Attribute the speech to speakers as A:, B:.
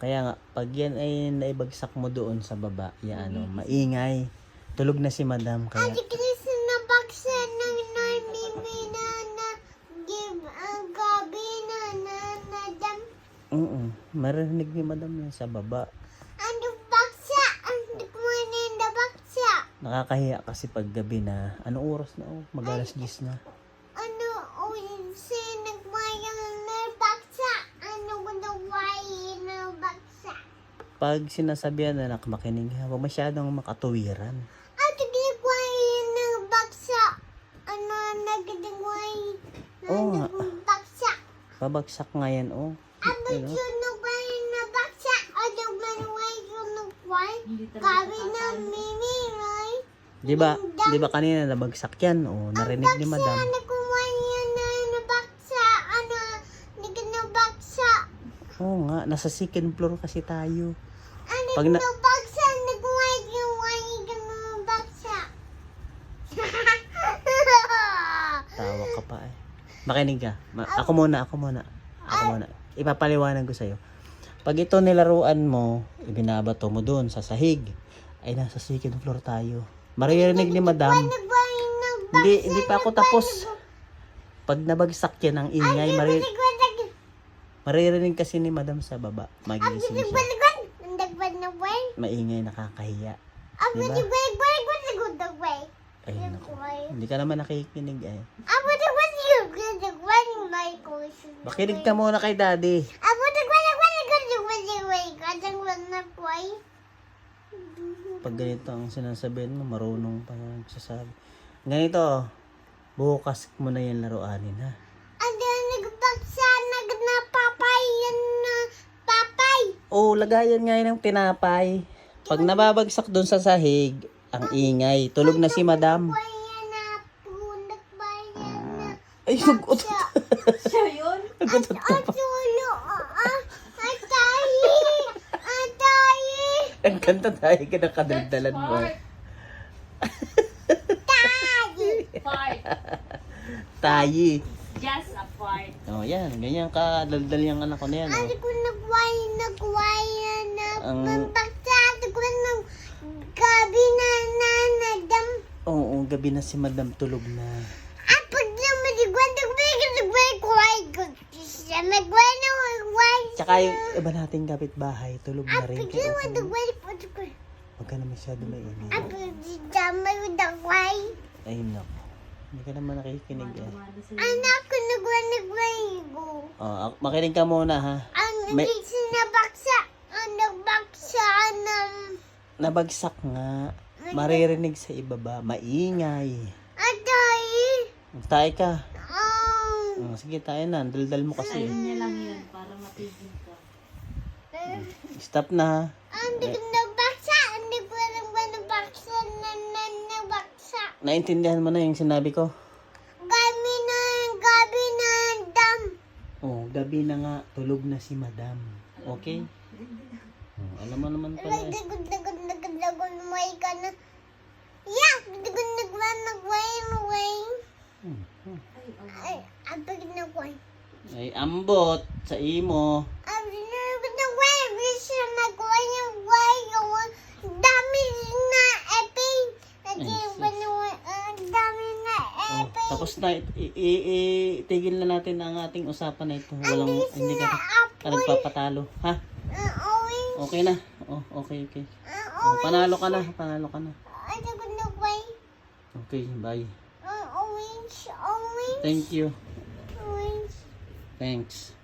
A: kaya nga, pag yan ay naibagsak mo doon sa baba, yan ano, maingay. Tulog na si madam, kaya...
B: Ate Chris, nabaksan ng nanimi na na give ang gabi na na na dam.
A: Oo, marinig ni madam yan sa baba.
B: Ano baksa? Ano kumanin na baksa?
A: Nakakahiya kasi pag gabi na, ano oras na oh, mag-alas 10 na.
B: Ano o si nagmayang na baksa? Ano ko na why na baksa?
A: Pag sinasabihan na anak makinig ha, huwag masyadong makatuwiran.
B: Ate Chris, why na baksa? Ano nagdingway?
A: Oo nga.
B: baksa?
A: Babagsak nga yan oh.
B: Ano
A: Ano?
B: yun na why na baksa? Ano man why yun na why? Gabi na mimi, right?
A: Di ba, di ba kanina nabagsak yan? Oh, narinig ni madam.
B: Ano kuha niya na nabaksa? Ano? Hindi ka nabaksa.
A: Oo nga, nasa second floor kasi tayo.
B: Ano
A: Pag na-
B: nabaksa? Nagkuha niya why ka nabaksa?
A: Tawa ka pa eh. Makinig ka. Ma- ako muna, ako muna. Ako muna. Ipapaliwanag ko sa'yo. Pag ito nilaruan mo, ibinabato mo doon sa sahig, ay nasa second floor tayo. Maririnig ni madam. Hindi, hindi pa ako tapos. Pag nabagsak yan ang ingay, mari- maririnig kasi ni madam sa baba. Magising siya. Maingay, nakakahiya. Diba? Ay, naku. Hindi ka naman nakikinig eh. Makinig ka muna kay daddy. Pag ganito ang sinasabihan mo, marunong pa yan sasabi. Ganito, bukas mo na yan laruanin ha.
B: Papay.
A: Oo, lagayan nga ng tinapay. Pag nababagsak doon sa sahig, ang ingay. Tulog na si madam. Ay, nagot.
C: Siya yun?
A: Nagutot pa.
B: Atulo. Atay. Atay.
A: Ang kanta tayo ka ng kadaldalan mo.
C: Fart.
B: Tay.
C: Fart.
A: Tayi.
C: Just a fart.
A: Oh, yan. Ganyan ka daldal yung anak ko na yan.
B: Ano
A: Oh.
B: ko
A: Ang-.
B: Ano ko nang gabi na na nadam.
A: Oo, gabi na si madam tulog na.
B: At pag naman nagway nagway nagway kway ko. Siya nagway na nagway.
A: Tsaka yung iba nating kapitbahay, tulog na rin.
B: Pag
A: Kaya
B: naman nagway po ko.
A: Huwag ka na masyado mainit.
B: At pag ko nagway.
A: Ay, naku. Hindi ka naman nakikinig eh.
B: Anak ko ko.
A: Oh, ak- makinig ka muna ha.
B: Ang
A: May-
B: hindi sinabaksa. Ang nagbaksa ng
A: Nabagsak nga. Maririnig sa ibaba. Maingay.
B: atay.
A: Tayo ka.
B: Um,
A: Oh, sige, tayo na. Daldal mo kasi.
C: Ayun niya lang yun para matigil ka.
A: Stop na.
B: ang
A: Naintindihan mo na yung sinabi ko?
B: Gabi na, gabi na dam.
A: Oh, gabi na nga. Tulog na si madam. Okay? Oh, alam mo naman pala eh.
B: Nagdagod, nagod, nagod, nagod, may ka na. Yeah, nagdagod, nagway, nagway, nagway.
C: Ay,
A: ambot sa imo.
B: Abig nagod, nagway, abig siya nagway, nagway, nagway. Dami na eping. Lagi
A: Ay,
B: ba nagway, ang dami na
A: Oh,
B: eping.
A: Tapos na, itigil na natin ang ating usapan na ito. Walang, hindi ka, ka nagpapatalo. Ha? Okay na. Oh, okay, okay. Oh, panalo ka na, panalo ka na. Okay, bye.
B: Ang orange, orange,
A: Thank you.
B: orange.
A: Thanks.